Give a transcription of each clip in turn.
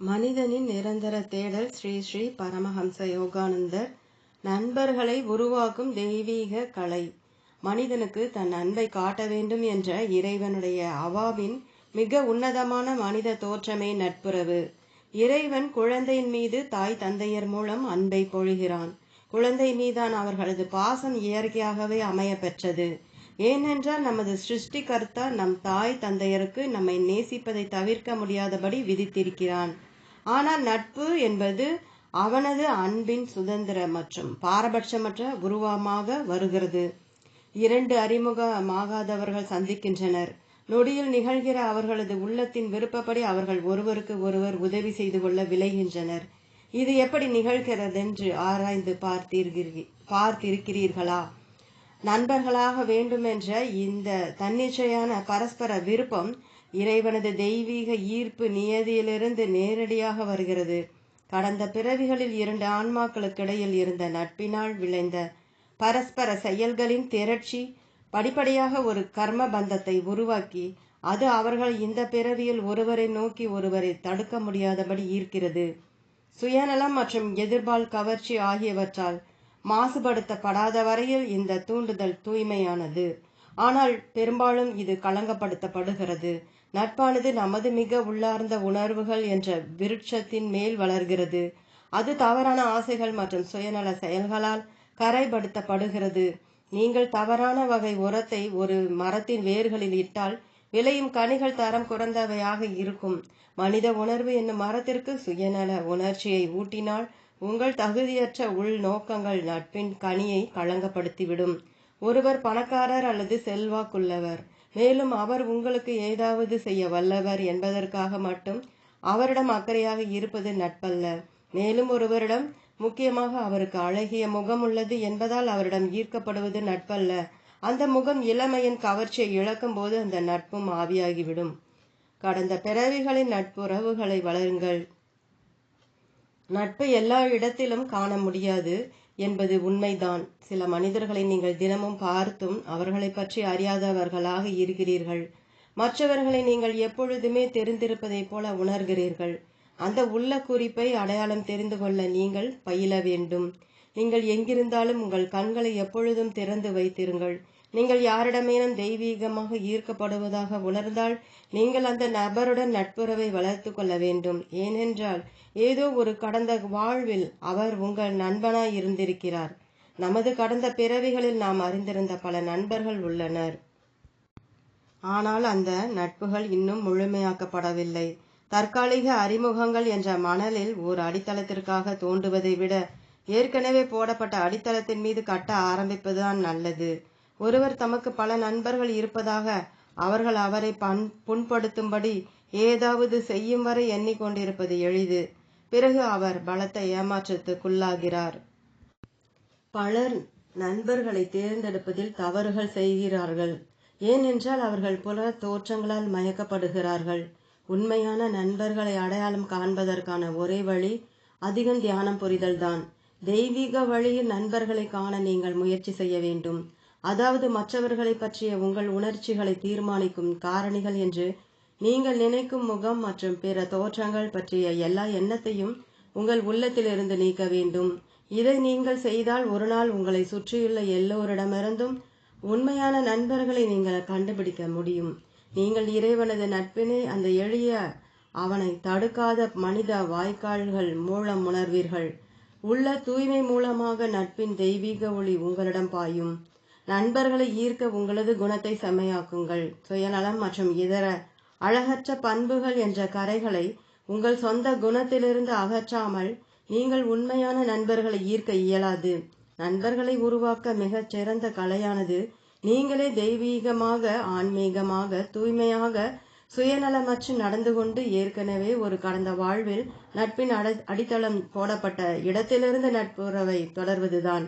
மனிதனின் நிரந்தர தேடல் ஸ்ரீ ஸ்ரீ பரமஹம்ச யோகானந்தர் நண்பர்களை உருவாக்கும் தெய்வீக கலை. மனிதனுக்கு தன் அன்பை காட்ட வேண்டும் என்ற இறைவனுடைய அவாவின் மிக உன்னதமான மனித தோற்றமே நட்புறவு. இறைவன் குழந்தையின் மீது தாய் தந்தையர் மூலம் அன்பை பொழிகிறான். குழந்தை மீதான அவர்களது பாசம் இயற்கையாகவே அமைய பெற்றது. ஏனென்றால் நமது சிருஷ்டிகர்த்தா நம் தாய் தந்தையருக்கு நம்மை நேசிப்பதை தவிர்க்க முடியாதபடி விதித்திருக்கிறான். ஆனால் நட்பு என்பது அவனது அன்பின் சுதந்திர மற்றும் பாரபட்சமற்ற உருவமாக வருகிறது. இரண்டு அறிமுகமாகாதவர்கள் சந்திக்கின்றனர். நொடியில் நிகழ்கிற அவர்களது உள்ளத்தின் விருப்பப்படி அவர்கள் ஒருவருக்கு ஒருவர் உதவி செய்து கொள்ள விளைகின்றனர். இது எப்படி நிகழ்கிறதென்று ஆராய்ந்து பார்த்தீர்கள் பார்த்திருக்கிறீர்களா? நண்பர்களாக வேண்டுமென்ற இந்த தன்னிச்சையான பரஸ்பர விருப்பம் இறைவனது தெய்வீக ஈர்ப்பு நியதியிலிருந்து நேரடியாக வருகிறது. கடந்த பிறவிகளில் இரண்டு ஆன்மாக்களுக்கிடையில் இருந்த நட்பினால் விளைந்த பரஸ்பர செயல்களின் திரட்சி படிப்படியாக ஒரு கர்ம பந்தத்தை உருவாக்கி அது அவர்கள் இந்த பிறவியில் ஒருவரை நோக்கி ஒருவரை தடுக்க முடியாதபடி ஈர்க்கிறது. சுயநலம் மற்றும் எதிர்பால் கவர்ச்சி ஆகியவற்றால் மாசுபடுத்தப்படாத வரையில் இந்த தூண்டுதல் தூய்மையானது. ஆனால் பெரும்பாலும் இது களங்கப்படுத்தப்படுகிறது. நட்பானது நமது மிக உள்ளார்ந்த உணர்வுகள் என்ற விருட்சத்தின் மேல் வளர்கிறது. அது தவறான ஆசைகள் மற்றும் சுயநல செயல்களால் கரைப்படுத்தப்படுகிறது. நீங்கள் தவறான வகை உரத்தை ஒரு மரத்தின் வேர்களில் இட்டால் விளையும் கனிகள் தரம் குறைந்தவையாக இருக்கும். மனித உணர்வு என்னும் மரத்திற்கு சுயநல உணர்ச்சியை ஊட்டினால் உங்கள் தகுதியற்ற உள் நோக்கங்கள் நட்பின் கனியை களங்கப்படுத்திவிடும். ஒருவர் பணக்காரர் அல்லது செல்வாக்குள்ளவர். மேலும் அவர் உங்களுக்கு ஏதாவது செய்ய வல்லவர் என்பதற்காக மட்டும் அவரிடம் அக்கறையாக இருப்பது நட்பல்ல. மேலும் ஒருவரிடம் முக்கியமாக அவருக்கு அழகிய முகம் உள்ளது என்பதால் அவரிடம் ஈர்க்கப்படுவது நட்பல்ல. அந்த முகம் இளமையின் கவர்ச்சியை இழக்கும் போது அந்த நட்பும் ஆவியாகிவிடும். கடந்த பிறவிகளின் நட்புறவுகளை வளருங்கள். நட்பு எல்லா இடத்திலும் காண முடியாது. என்பது உண்மைதான். சில மனிதர்களை நீங்கள் தினமும் பார்த்தும் அவர்களை பற்றி அறியாதவர்களாக இருக்கிறீர்கள். மற்றவர்களை நீங்கள் எப்பொழுதுமே தெரிந்திருப்பதைப் போல உணர்கிறீர்கள். அந்த உள்ள குறிப்பை அடையாளம் தெரிந்து கொள்ள நீங்கள் பயில வேண்டும். நீங்கள் எங்கிருந்தாலும் உங்கள் கண்களை எப்பொழுதும் திறந்து வைத்திருங்கள். நீங்கள் யாரிடமேனும் தெய்வீகமாக ஈர்க்கப்படுவதாக உணர்ந்தால் நீங்கள் அந்த நபருடன் நட்புறவை வளர்த்து கொள்ள வேண்டும். ஏனென்றால் ஏதோ ஒரு கடந்த வாழ்வில் அவர் உங்கள் நண்பனாய் இருந்திருக்கிறார். நமது கடந்த பிறவிகளில் நாம் அறிந்திருந்த பல நண்பர்கள் உள்ளனர். ஆனால் அந்த நட்புகள் இன்னும் முழுமையாக்கப்படவில்லை. தற்காலிக அறிமுகங்கள் என்ற மணலில் ஓர் அடித்தளத்திற்காக தோண்டுவதை விட ஏற்கனவே போடப்பட்ட அடித்தளத்தின் மீது கட்ட ஆரம்பிப்பதுதான் நல்லது. ஒருவர் தமக்கு பல நண்பர்கள் இருப்பதாக அவர்கள் அவரை பண் புண்படுத்தும்படி ஏதாவது செய்யும் வரை எண்ணிக்கொண்டிருப்பது எளிது. பிறகு அவர் பலத்த ஏமாற்றத்துக்குள்ளாகிறார். பலர் நண்பர்களை தேர்ந்தெடுப்பதில் தவறுகள் செய்கிறார்கள். ஏனென்றால் அவர்கள் புல தோற்றங்களால் மயக்கப்படுகிறார்கள். உண்மையான நண்பர்களை அடையாளம் காண்பதற்கான ஒரே வழி அதிகம் தியானம் புரிதல்தான். தெய்வீக வழியில் நண்பர்களை காண நீங்கள் முயற்சி செய்ய வேண்டும். அதாவது மற்றவர்களை பற்றிய உங்கள் உணர்ச்சிகளை தீர்மானிக்கும் காரணிகள் என்று நீங்கள் நினைக்கும் முகம் மற்றும் பிற தோற்றங்கள் பற்றிய எல்லா எண்ணத்தையும் உங்கள் உள்ளத்திலிருந்து நீக்க வேண்டும். இதை நீங்கள் செய்தால் ஒரு நாள் உங்களை சுற்றியுள்ள எல்லோரிடமிருந்தும் உண்மையான நண்பர்களை நீங்கள் கண்டுபிடிக்க முடியும். நீங்கள் இறைவனது நட்பினை அந்த எளிய அவனை தடுக்காத மனித வாய்க்கால்கள் மூலம் உணர்வீர்கள். உள்ள தூய்மை மூலமாக நட்பின் தெய்வீக ஒளி உங்களிடம் பாயும். நண்பர்களை ஈர்க்க உங்களது குணத்தை செம்மையாக்குங்கள். சுயநலம் மற்றும் இதர அழகற்ற பண்புகள் என்ற கரைகளை உங்கள் சொந்த குணத்திலிருந்து அகற்றாமல் நீங்கள் உண்மையான நண்பர்களை ஈர்க்க இயலாது. நண்பர்களை உருவாக்க மிகச் சிறந்த கலையானது நீங்களே தெய்வீகமாக ஆன்மீகமாக தூய்மையாக சுயநலமற்று நடந்து கொண்டு ஏற்கனவே ஒரு கடந்த வாழ்வில் நட்பின் அட அடித்தளம் போடப்பட்ட இடத்திலிருந்து நட்புறவை தொடர்வதுதான்.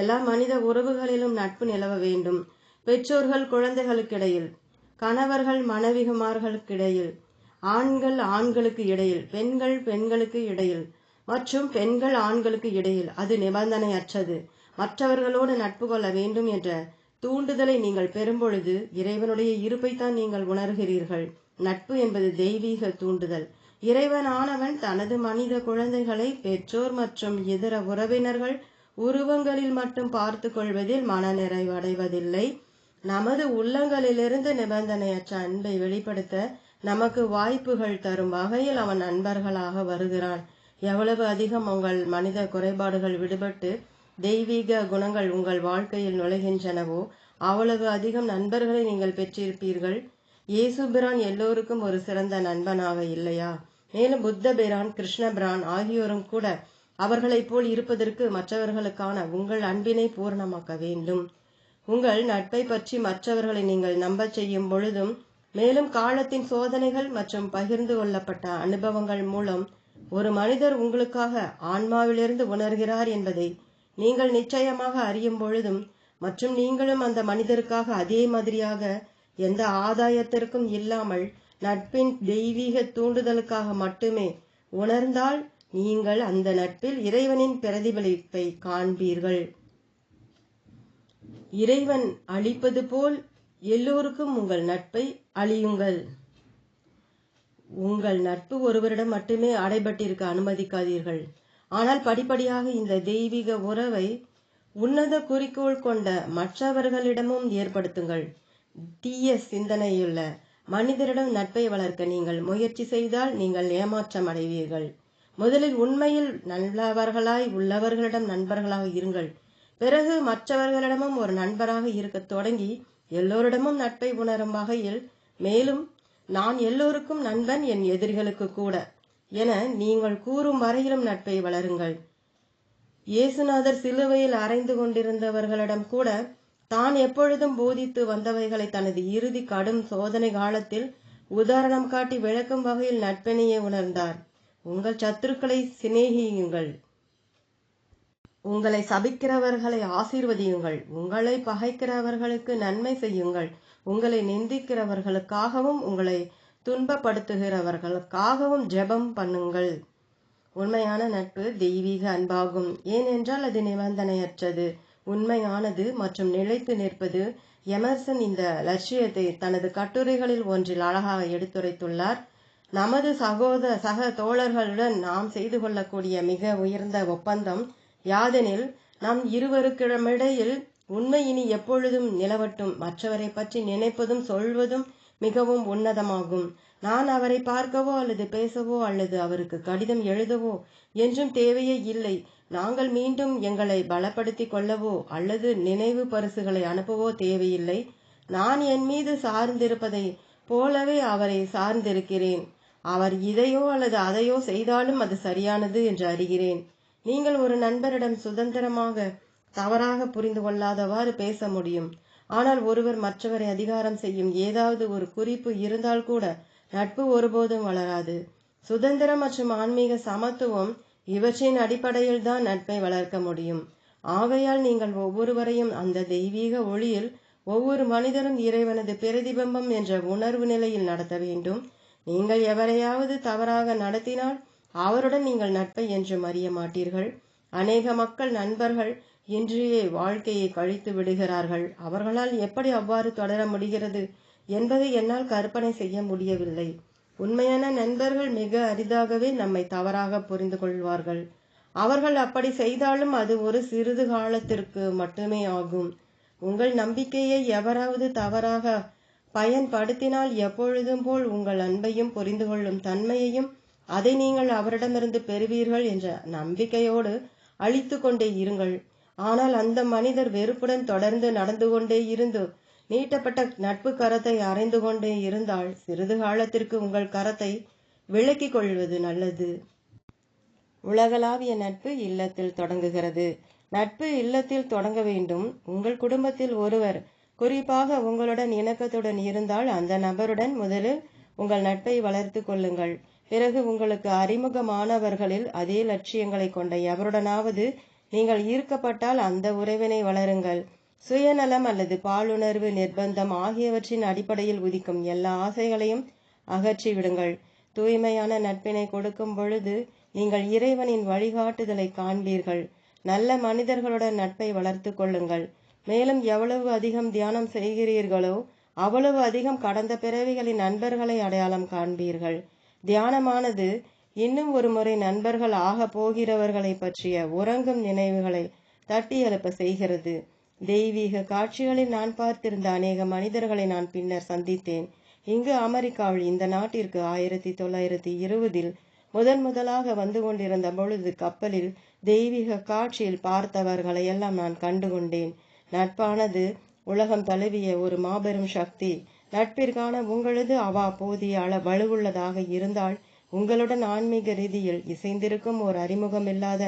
எல்லா மனித உறவுகளிலும் நட்பு நிலவ வேண்டும். பெற்றோர்கள் குழந்தைகளுக்கிடையில் கணவர்கள் மனைவிகுமார்களுக்கிடையில் ஆண்கள் ஆண்களுக்கு இடையில் பெண்கள் பெண்களுக்கு இடையில் மற்றும் பெண்கள் ஆண்களுக்கு இடையில் அது நிபந்தனையற்றது. மற்றவர்களோடு நட்பு கொள்ள வேண்டும் என்ற தூண்டுதலை நீங்கள் பெறும்பொழுது இறைவனுடைய இருப்பைத்தான் நீங்கள் உணர்கிறீர்கள். நட்பு என்பது தெய்வீக தூண்டுதல். இறைவனானவன் தனது மனித குழந்தைகளை பெற்றோர் மற்றும் இதர உறவினர்கள் உருவங்களில் மட்டும் பார்த்து கொள்வதில் மனநிறைவடைவதில்லை. நமது உள்ளங்களிலிருந்து நிபந்தனையற்ற அன்பை வெளிப்படுத்த நமக்கு வாய்ப்புகள் தரும் வகையில் அவன் நண்பர்களாக வருகிறான். எவ்வளவு அதிகம் உங்கள் மனித குறைபாடுகள் விடுபட்டு தெய்வீக குணங்கள் உங்கள் வாழ்க்கையில் நுழைகின்றனவோ அவ்வளவு அதிகம் நண்பர்களை நீங்கள் பெற்றிருப்பீர்கள். இயேசுபிரான் எல்லோருக்கும் ஒரு சிறந்த நண்பனாக இல்லையா? மேலும் புத்த பிரான் கிருஷ்ணபிரான் ஆகியோரும் கூட அவர்களைப் போல் இருப்பதற்கு மற்றவர்களுக்கான உங்கள் அன்பினை பூரணமாக்க வேண்டும். உங்கள் நட்பை பற்றி மற்றவர்களை நீங்கள் நம்பச் செய்யும் பொழுதும் மேலும் காலத்தின் சோதனைகள் மற்றும் பகிர்ந்து கொள்ளப்பட்ட அனுபவங்கள் மூலம் ஒரு மனிதர் உங்களுக்காக ஆன்மாவிலிருந்து உணர்கிறார் என்பதை நீங்கள் நிச்சயமாக அறியும் பொழுதும் மற்றும் நீங்களும் அந்த மனிதருக்காக அதே மாதிரியாக எந்த ஆதாயத்திற்கும் இல்லாமல் நட்பின் தெய்வீக தூண்டுதலுக்காக மட்டுமே உணர்ந்தால் நீங்கள் அந்த நட்பில் இறைவனின் பிரதிபலிப்பை காண்பீர்கள். இறைவன் அழிப்பது போல் எல்லோருக்கும் உங்கள் நட்பை அழியுங்கள். உங்கள் நட்பு ஒருவரிடம் மட்டுமே அடைபட்டிருக்க அனுமதிக்காதீர்கள். ஆனால் படிப்படியாக இந்த தெய்வீக உறவை உன்னத குறிக்கோள் கொண்ட மற்றவர்களிடமும் ஏற்படுத்துங்கள். தீய சிந்தனையுள்ள மனிதரிடம் நட்பை வளர்க்க நீங்கள் முயற்சி செய்தால் நீங்கள் ஏமாற்றம் அடைவீர்கள். முதலில் உண்மையில் நல்லவர்களாய் உள்ளவர்களிடம் நண்பர்களாக இருங்கள். பிறகு மற்றவர்களிடமும் ஒரு நண்பராக இருக்க தொடங்கி எல்லோரிடமும் நட்பை உணரும் வகையில் மேலும் நான் எல்லோருக்கும் நண்பன் என் எதிரிகளுக்கு கூட என நீங்கள் கூறும் வரையிலும் நட்பை வளருங்கள். இயேசுநாதர் சிலுவையில் அறைந்து கொண்டிருந்தவர்களிடம் கூட தான் எப்பொழுதும் போதித்து வந்தவைகளை தனது இறுதி கடும் சோதனை காலத்தில் உதாரணம் காட்டி விளக்கும் வகையில் நட்பினையே உணர்ந்தார். உங்கள் சத்துருக்களை சிநேகியுங்கள். உங்களை சபிக்கிறவர்களை ஆசீர்வதியுங்கள். உங்களை பகைக்கிறவர்களுக்கு நன்மை செய்யுங்கள். உங்களை நிந்திக்கிறவர்களுக்காகவும் உங்களை துன்பப்படுத்துகிறவர்களுக்காகவும் ஜெபம் பண்ணுங்கள். உண்மையான நட்பு தெய்வீக அன்பாகும். ஏனென்றால் அது நிபந்தனையற்றது. உண்மையானது மற்றும் நிலைத்து நிற்பது. எமர்சன் இந்த லட்சியத்தை தனது கட்டுரைகளில் ஒன்றில் அழகாக எடுத்துரைத்துள்ளார். நமது சகோதர சக தோழர்களுடன் நாம் செய்து கொள்ளக்கூடிய மிக உயர்ந்த ஒப்பந்தம் யாதெனில் நம் இருவருக்கிடமிடையில் உண்மை இனி எப்பொழுதும் நிலவட்டும். மற்றவரை பற்றி நினைப்பதும் சொல்வதும் மிகவும் உன்னதமாகும். நான் அவரை பார்க்கவோ அல்லது பேசவோ அல்லது அவருக்கு கடிதம் எழுதவோ என்றும் தேவையே இல்லை. நாங்கள் மீண்டும் எங்களை பலப்படுத்திக் கொள்ளவோ அல்லது நினைவு பரிசுகளை அனுப்பவோ தேவையில்லை. நான் என் மீது சார்ந்திருப்பதை போலவே அவரை சார்ந்திருக்கிறேன். அவர் இதையோ அல்லது அதையோ செய்தாலும் அது சரியானது என்று அறிகிறேன். நீங்கள் ஒரு நண்பரிடம் சுதந்திரமாக தவறாக புரிந்து கொள்ளாதவாறு பேச முடியும். ஆனால் ஒருவர் மற்றவரை அதிகாரம் செய்யும் ஏதாவது ஒரு குறிப்பு இருந்தால் கூட நட்பு ஒருபோதும் வளராது. சுதந்திரம் மற்றும் ஆன்மீக சமத்துவம் இவற்றின் அடிப்படையில் தான் நட்பை வளர்க்க முடியும். ஆகையால் நீங்கள் ஒவ்வொருவரையும் அந்த தெய்வீக ஒளியில் ஒவ்வொரு மனிதரும் இறைவனது பிரதிபிம்பம் என்ற உணர்வு நிலையில் நடத்த வேண்டும். நீங்கள் எவரையாவது தவறாக நடத்தினால் அவருடன் நீங்கள் நட்பை என்றும் அறிய மாட்டீர்கள். அநேக மக்கள் நண்பர்கள் இன்றைய வாழ்க்கையை கழித்து விடுகிறார்கள். அவர்களால் எப்படி அவ்வாறு தொடர முடிகிறது என்பதை என்னால் கற்பனை செய்ய முடியவில்லை. உண்மையான நண்பர்கள் மிக அரிதாகவே நம்மை தவறாக புரிந்து கொள்வார்கள். அவர்கள் அப்படி செய்தாலும் அது ஒரு சிறிது காலத்திற்கு மட்டுமே ஆகும். உங்கள் நம்பிக்கையை எவராவது தவறாக பயன்படுத்தினால் எப்பொழுதும் போல் உங்கள் அன்பையும் புரிந்து கொள்ளும் தன்மையையும் அதை நீங்கள் அவரிடமிருந்து பெறுவீர்கள் என்ற நம்பிக்கையோடு அழித்து கொண்டே இருங்கள். ஆனால் அந்த மனிதர் வெறுப்புடன் தொடர்ந்து நடந்து கொண்டே இருந்து நீட்டப்பட்ட நட்பு கரத்தை அறைந்து கொண்டே இருந்தால் சிறிது காலத்திற்கு உங்கள் கரத்தை விளக்கிக் கொள்வது நல்லது. உலகளாவிய நட்பு இல்லத்தில் தொடங்குகிறது. நட்பு இல்லத்தில் தொடங்க வேண்டும். உங்கள் குடும்பத்தில் ஒருவர் குறிப்பாக உங்களுடன் இணக்கத்துடன் இருந்தால் அந்த நபருடன் முதலில் உங்கள் நட்பை வளர்த்து கொள்ளுங்கள். பிறகு உங்களுக்கு அறிமுகமானவர்களில் அதே லட்சியங்களை கொண்ட எவருடனாவது நீங்கள் ஈர்க்கப்பட்டால் அந்த உறவினை வளருங்கள். சுயநலம் அல்லது பாலுணர்வு நிர்பந்தம் ஆகியவற்றின் அடிப்படையில் உதிக்கும் எல்லா ஆசைகளையும் அகற்றி விடுங்கள். தூய்மையான நட்பினை கொடுக்கும் பொழுது நீங்கள் இறைவனின் வழிகாட்டுதலை காண்பீர்கள். நல்ல மனிதர்களுடன் நட்பை வளர்த்து கொள்ளுங்கள். மேலும் எவ்வளவு அதிகம் தியானம் செய்கிறீர்களோ அவ்வளவு அதிகம் கடந்த பிறவிகளின் நண்பர்களை அடையாளம் காண்பீர்கள். தியானமானது இன்னும் ஒரு முறை நண்பர்கள் ஆக போகிறவர்களை பற்றிய உறங்கும் நினைவுகளை தட்டி எழுப்ப செய்கிறது. தெய்வீக காட்சிகளில் நான் பார்த்திருந்த அநேக மனிதர்களை நான் பின்னர் சந்தித்தேன். இங்கு அமெரிக்காவில் இந்த நாட்டிற்கு ஆயிரத்தி தொள்ளாயிரத்தி இருபதில் முதன் முதலாக வந்து கொண்டிருந்த பொழுது கப்பலில் தெய்வீக காட்சியில் பார்த்தவர்களை எல்லாம் நான் கண்டுகொண்டேன் நட்பானது உலகம் தழுவிய ஒரு மாபெரும் சக்தி. நட்பிற்கான உங்களது அவா போதிய அள வலுவுள்ளதாக இருந்தால் உங்களுடன் ஆன்மீக ரீதியில் இசைந்திருக்கும் ஒரு அறிமுகமில்லாத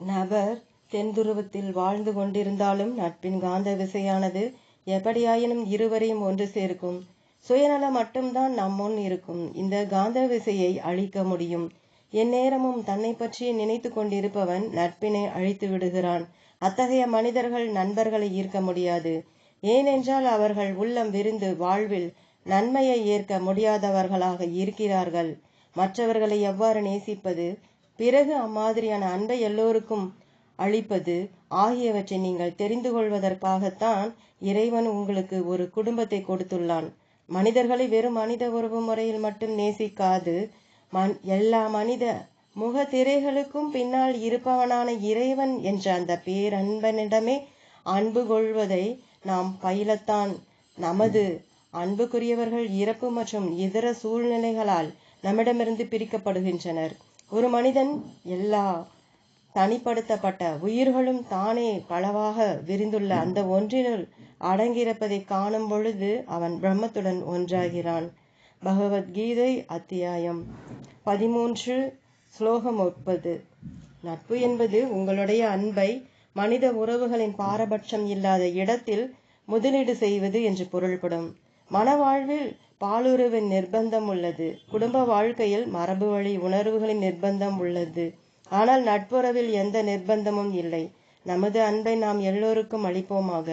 நபர் தென்துருவத்தில் வாழ்ந்து கொண்டிருந்தாலும் நட்பின் காந்த விசையானது எப்படியாயினும் இருவரையும் ஒன்று சேர்க்கும். சுயநலம் மட்டும்தான் நம்முன் இருக்கும். இந்த காந்த விசையை அழிக்க முடியும். எந்நேரமும் தன்னை பற்றி நினைத்து கொண்டிருப்பவன் நட்பினை அழித்து விடுகிறான். அத்தகைய மனிதர்கள் நண்பர்களை ஈர்க்க முடியாது. ஏனென்றால் அவர்கள் உள்ளம் விரிந்து வாழ்வில் நன்மையை ஏற்க முடியாதவர்களாக இருக்கிறார்கள். மற்றவர்களை எவ்வாறு நேசிப்பது? பிறகு அம்மாதிரியான அன்பை எல்லோருக்கும் அளிப்பது ஆகியவற்றை நீங்கள் தெரிந்து கொள்வதற்காகத்தான் இறைவன் உங்களுக்கு ஒரு குடும்பத்தை கொடுத்துள்ளான். மனிதர்களை வெறும் மனித உறவு முறையில் மட்டும் நேசிக்காது. மண் எல்லா மனித முகத்திரைகளுக்கும் பின்னால் இருப்பவனான இறைவன் என்ற அந்த பேரன்பனிடமே அன்பு கொள்வதை நாம் பயிலத்தான் நமது அன்புக்குரியவர்கள் இறப்பு மற்றும் இதர சூழ்நிலைகளால் நம்மிடமிருந்து பிரிக்கப்படுகின்றனர். ஒரு மனிதன் எல்லா தனிப்படுத்தப்பட்ட உயிர்களும் தானே களவாக விரிந்துள்ள அந்த ஒன்றினுள் அடங்கியிருப்பதை காணும் பொழுது அவன் பிரம்மத்துடன் ஒன்றாகிறான். பகவத்கீதை அத்தியாயம் பதிமூன்று ஸ்லோகம் முப்பது. நட்பு என்பது உங்களுடைய அன்பை மனித உறவுகளின் பாரபட்சம் இல்லாத இடத்தில் முதலீடு செய்வது என்று பொருள்படும். மனவாழ்வில் பாலுறவின் நிர்பந்தம் உள்ளது. குடும்ப வாழ்க்கையில் மரபு வழி உணர்வுகளின் நிர்பந்தம் உள்ளது. ஆனால் நட்புறவில் எந்த நிர்பந்தமும் இல்லை. நமது அன்பை நாம் எல்லோருக்கும் அளிப்போமாக.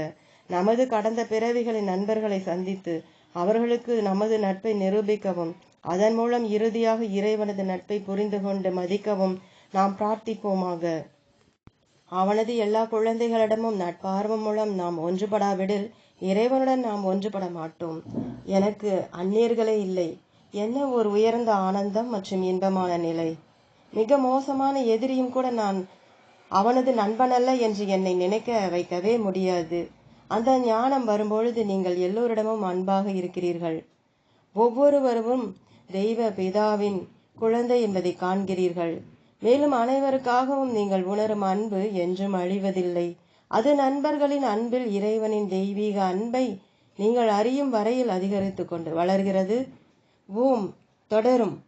நமது கடந்த பிறவிகளின் நண்பர்களை சந்தித்து அவர்களுக்கு நமது நட்பை நிரூபிக்கவும். அதன் மூலம் இறுதியாக இறைவனது நட்பை புரிந்து கொண்டு மதிக்கவும் நாம் பிரார்த்திப்போமாக. அவனது எல்லா குழந்தைகளிடமும் நட்பார்வம் மூலம் நாம் ஒன்றுபடாவிடில் இறைவனுடன் நாம் ஒன்றுபட மாட்டோம். எனக்கு அந்நியர்களே இல்லை. என்ன ஒரு உயர்ந்த ஆனந்தம் மற்றும் இன்பமான நிலை. மிக மோசமான எதிரியும் கூட நான் அவனது நண்பனல்ல என்று என்னை நினைக்க வைக்கவே முடியாது. அந்த ஞானம் வரும்பொழுது நீங்கள் எல்லோரிடமும் அன்பாக இருக்கிறீர்கள். ஒவ்வொருவரும் தெய்வ பிதாவின் குழந்தை என்பதை காண்கிறீர்கள். மேலும் அனைவருக்காகவும் நீங்கள் உணரும் அன்பு என்றும் அழிவதில்லை. அது நண்பர்களின் அன்பில் இறைவனின் தெய்வீக அன்பை நீங்கள் அறியும் வரையில் அதிகரித்து கொண்டு வளர்கிறது. ஓம் தொடரும்.